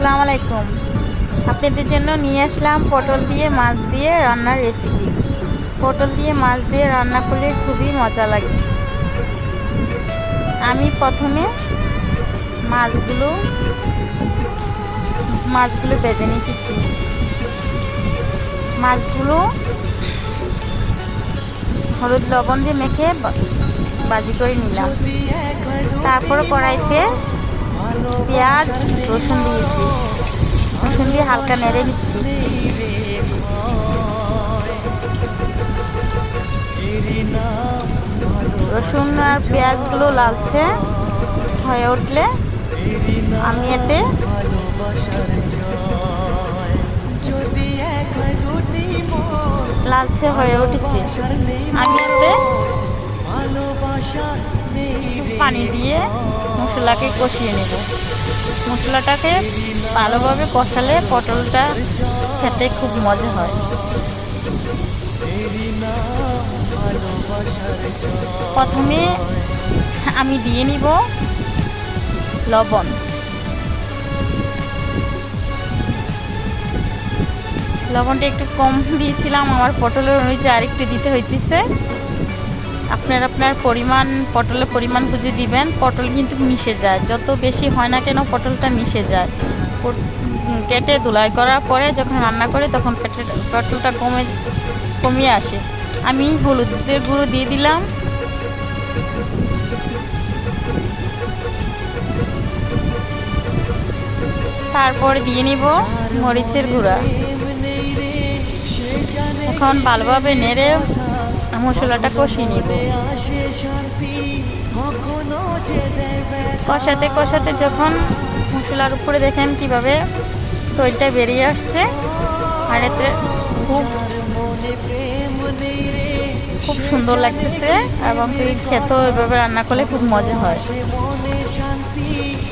আসসালামু আলাইকুম। আপনাদের জন্য নিয়ে আসলাম পটল দিয়ে মাছ দিয়ে রান্নার রেসিপি পটল দিয়ে মাছ দিয়ে রান্না করলে খুবই মজা লাগে। আমি প্রথমে মাছগুলো মাছগুলো বেজে নিতেছি মাছগুলো হলুদ লবণ দিয়ে মেখে বাজি করে নিলাম। তারপর কড়াইতে পেঁয়াজ, রসুন দিয়েছি। রসুন দিয়ে হালকা নেড়ে নিচ্ছি। রসুন আর পেঁয়াজগুলো লালচে হয়ে উঠলে আমি এতে লালচে হয়ে উঠেছে। আমি এতে পানি দিয়ে মশলাকে কষিয়ে নেব। মশলাটাকে ভালোভাবে কষালে পটলটা খেতে খুব মজা হয়। প্রথমে আমি দিয়ে নিব লবণ। লবণটা একটু কম দিয়েছিলাম, আমার পটলের অনুযায়ী আরেকটু দিতে হইতেছে। আপনার আপনার পরিমাণ, পটলের পরিমাণ বুঝে দিবেন, পটল কিন্তু মিশে যায়। যত বেশি হয় না কেন পটলটা মিশে যায়। কেটে ধুলাই করার পরে যখন রান্না করে তখন পেটে পটলটা কমে, কমিয়ে আসে। আমি হলুদের গুঁড়ো দিয়ে দিলাম। তারপর দিয়ে নিব মরিচের গুঁড়া। এখন ভালোভাবে নেড়ে মশলাটা কষিয়ে নিব। কষাতে কষাতে যখন মশলার উপরে দেখেন কীভাবে তৈলটা বেরিয়ে আসছে, আর এতে খুব খুব সুন্দর লাগতেছে এবং এই খেতেও এভাবে রান্না করলে খুব মজা হয়।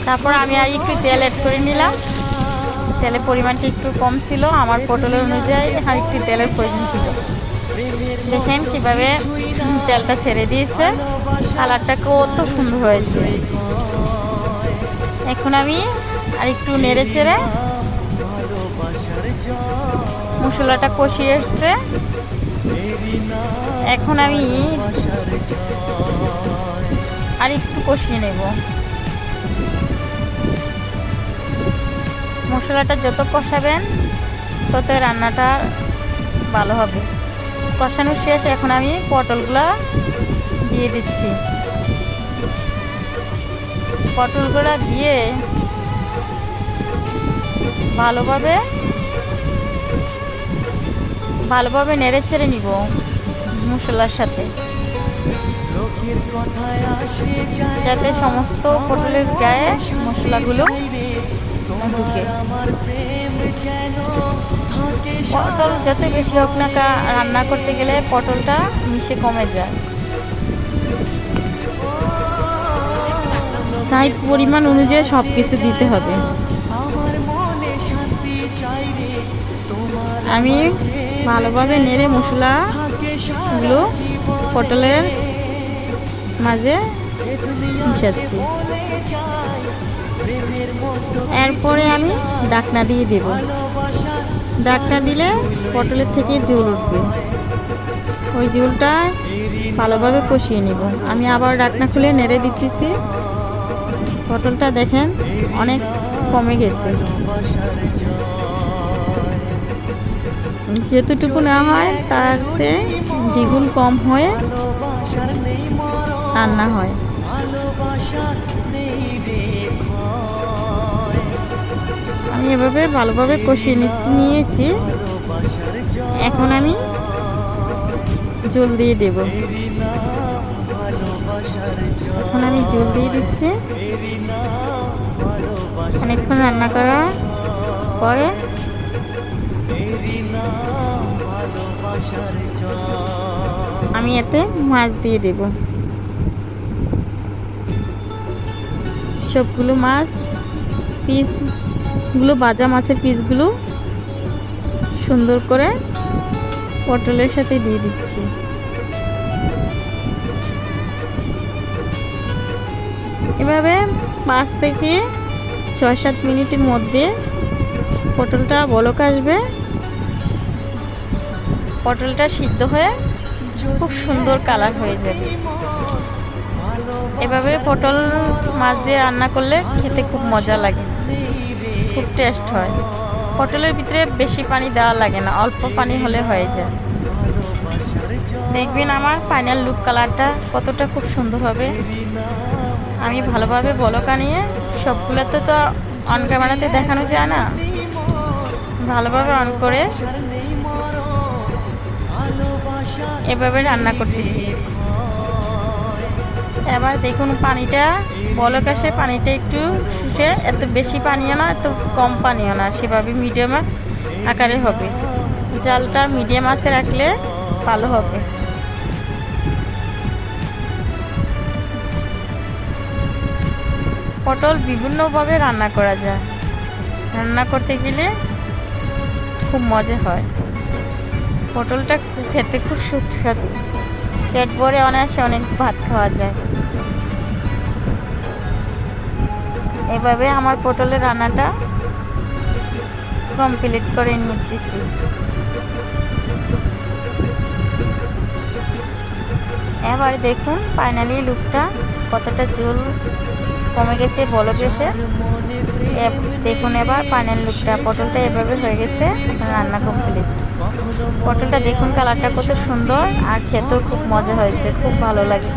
তারপর আমি আর একটু তেল অ্যাড করে নিলাম। তেলের পরিমাণটা একটু কম ছিল, আমার পটলের অনুযায়ী আর একটু তেলের প্রয়োজন ছিল। দেখেন কীভাবে তেলটা ছেড়ে দিয়েছে। কালারটা কত সুন্দর হয়েছে। এখন আমি আর একটু নেড়ে চেড়ে মশলাটা কষিয়ে এসছে। এখন আমি আর একটু কষিয়ে নেব। মশলাটা যত কষাবেন, তত রান্নাটা ভালো হবে। কষানো শেষ, এখন আমি পটলগুলো দিয়ে দিচ্ছি। পটলগুলো দিয়ে ভালোভাবে ভালোভাবে নেড়ে ছেড়ে নিব মশলার সাথে। যাতে সমস্ত পটলের গায়ে মশলাগুলো ঢুকে। পটল যত বেশি হোক না রান্না করতে গেলে পটলটা মিশে কমে যায়। তাই পরিমাণ অনুযায়ী সব কিছু দিতে হবে। আমি ভালোভাবে নেড়ে মশলাগুলো পটলের মাঝে মিশাচ্ছি। এরপরে আমি ডাকনা দিয়ে দেব। ডাকনা দিলে পটলের থেকে জল উঠবে। ওই জলটা ভালোভাবে কষিয়ে নিব। আমি আবার ডাকনা খুলে নেড়ে দিতেছি। পটলটা দেখেন অনেক কমে গেছে। যতটুকু নেওয়া হয়, তার চেয়ে দ্বিগুণ কম হয়ে রান্না হয়। আমি এভাবে ভালোভাবে কষিয়ে নিয়েছি। এখন আমি জল দিয়ে দেব। এখন আমি জল দিয়ে দিচ্ছি। অনেকক্ষণ রান্না করা পরে আমি এতে মাছ দিয়ে দেব। সবগুলো মাছ পিসগুলো ভাজা মাছের পিসগুলো সুন্দর করে পটলের সাথে দিয়ে দিচ্ছি। এভাবে পাঁচ থেকে ছয় সাত মিনিটের মধ্যে পটলটা বলক আসবে। পটলটা সিদ্ধ হয়ে খুব সুন্দর কালার হয়ে যাবে। এভাবে পটল মাছ দিয়ে রান্না করলে খেতে খুব মজা লাগে। খুব টেস্ট হয়। পটলের ভিতরে বেশি পানি দেওয়া লাগে না, অল্প পানি হলে হয়ে যায়। দেখবেন আমার ফাইনাল লুক কালারটা কতটা খুব সুন্দর হবে। আমি ভালোভাবে বলকা নিয়ে সবগুলোতে তো অন ক্যামেরাতে দেখানো যায় না। ভালোভাবে অন করে এভাবে রান্না করতেছি। এবার দেখুন পানিটা, বলক আসে, পানিটা একটু শুষে, এত বেশি পানিও না, এত কম পানিও না, সেভাবে মিডিয়াম আকারে হবে। জালটা মিডিয়াম আছে রাখলে ভালো হবে। পটল বিভিন্নভাবে রান্না করা যায়। রান্না করতে গেলে খুব মজা হয়। পটলটা খেতে খুব সুস্বাদু। পেট ভরে অনায়াসে অনেক ভাত খাওয়া যায়। এভাবে আমার পটলের রান্নাটা কমপ্লিট করে নিতেছি। এবার দেখুন ফাইনালি লুকটা কতটা জল কমে গেছে বলক গেছে দেখুন এবার ফাইনাল লুকটা পটলটা এভাবে হয়ে গেছে, রান্না কমপ্লিট পটলটা দেখুন কালারটা কত সুন্দর, আর খেতেও খুব মজা হয়েছে, খুব ভালো লাগে।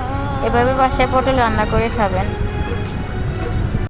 এভাবে বাসায় পটল রান্না করে খাবেন।